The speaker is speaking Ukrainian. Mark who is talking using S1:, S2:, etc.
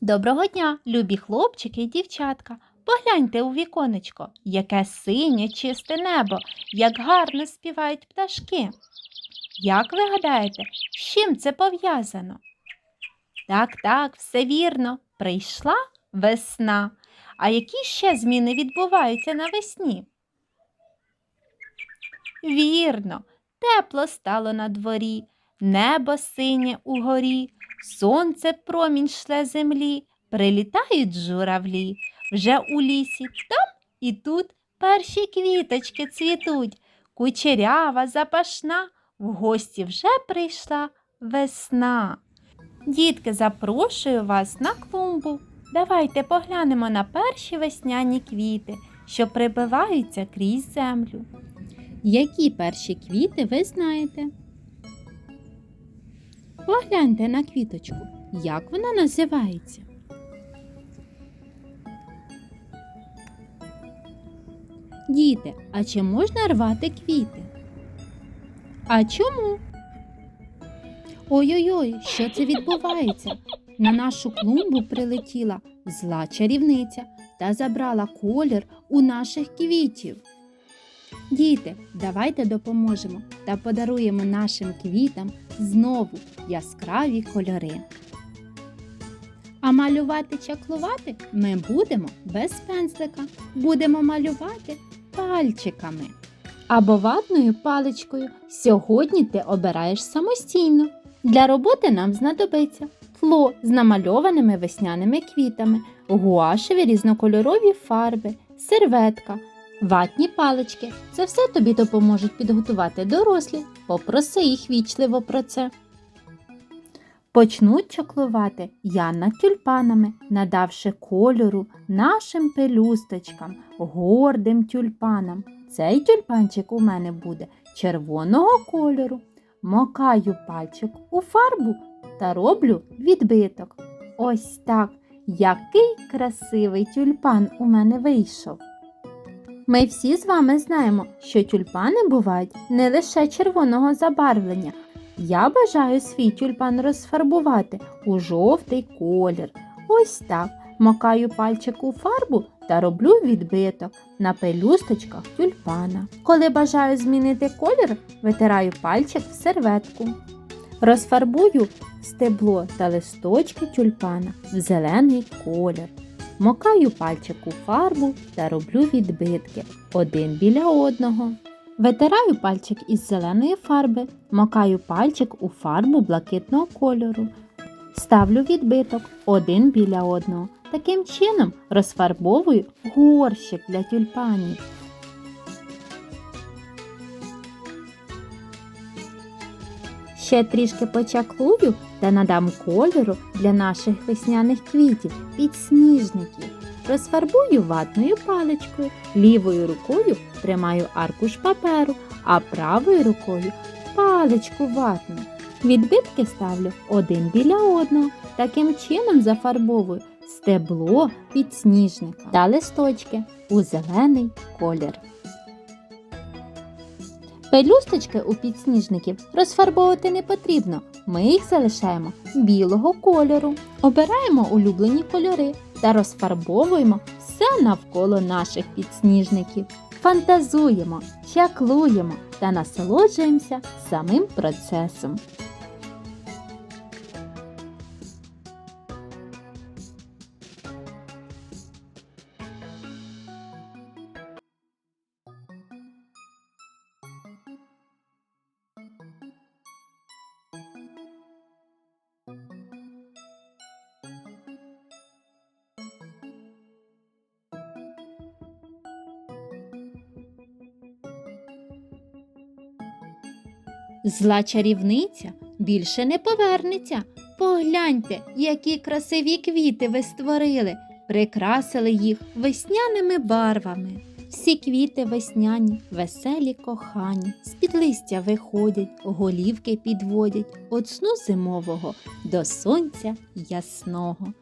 S1: Доброго дня, любі хлопчики і дівчатка. Погляньте у віконечко, яке синє чисте небо, як гарно співають пташки. Як ви гадаєте, з чим це пов'язано? Так, так, все вірно, прийшла весна. А які ще зміни відбуваються навесні? Вірно, тепло стало на дворі, небо синє угорі, сонце промінь шле землі, прилітають журавлі. Вже у лісі там і тут перші квіточки цвітуть, кучерява, запашна, в гості вже прийшла весна. Дітки, запрошую вас на клумбу. Давайте поглянемо на перші весняні квіти, що прибиваються крізь землю. Які перші квіти ви знаєте? Погляньте на квіточку. Як вона називається? Діти, а чи можна рвати квіти? А чому? Ой-ой-ой, що це відбувається? На нашу клумбу прилетіла зла чарівниця та забрала колір у наших квітів. Діти, давайте допоможемо та подаруємо нашим квітам знову яскраві кольори. А малювати чаклувати ми будемо без пензлика. Будемо малювати пальчиками. Або ватною паличкою. Сьогодні ти обираєш самостійно. Для роботи нам знадобиться тло з намальованими весняними квітами, гуашеві різнокольорові фарби, серветка, ватні палички. Це все тобі допоможуть підготувати дорослі. Попроси їх вічливо про це. Почнуть чаклувати я над тюльпанами, надавши кольору нашим пелюсточкам, гордим тюльпанам. Цей тюльпанчик у мене буде червоного кольору. Мокаю пальчик у фарбу та роблю відбиток. Ось так, який красивий тюльпан у мене вийшов. Ми всі з вами знаємо, що тюльпани бувають не лише червоного забарвлення. Я бажаю свій тюльпан розфарбувати у жовтий колір. Ось так. Макаю пальчик у фарбу та роблю відбиток на пелюсточках тюльпана. Коли бажаю змінити колір, витираю пальчик в серветку. Розфарбую стебло та листочки тюльпана в зелений колір. Мокаю пальчик у фарбу та роблю відбитки один біля одного. Витираю пальчик із зеленої фарби, макаю пальчик у фарбу блакитного кольору. Ставлю відбиток один біля одного. Таким чином розфарбовую горщик для тюльпанів. Ще трішки почаклую та надам кольору для наших весняних квітів підсніжників. Розфарбую ватною паличкою, лівою рукою тримаю аркуш паперу, а правою рукою паличку ватну. Відбитки ставлю один біля одного. Таким чином зафарбовую стебло підсніжника та листочки у зелений колір. Пелюсточки у підсніжників розфарбовувати не потрібно. Ми їх залишаємо білого кольору. Обираємо улюблені кольори та розфарбовуємо все навколо наших підсніжників. Фантазуємо, чаклуємо та насолоджуємося самим процесом. Зла чарівниця більше не повернеться. Погляньте, які красиві квіти ви створили, прикрасили їх весняними барвами. Всі квіти весняні, веселі кохані, з-під листя виходять, голівки підводять, от сну зимового до сонця ясного.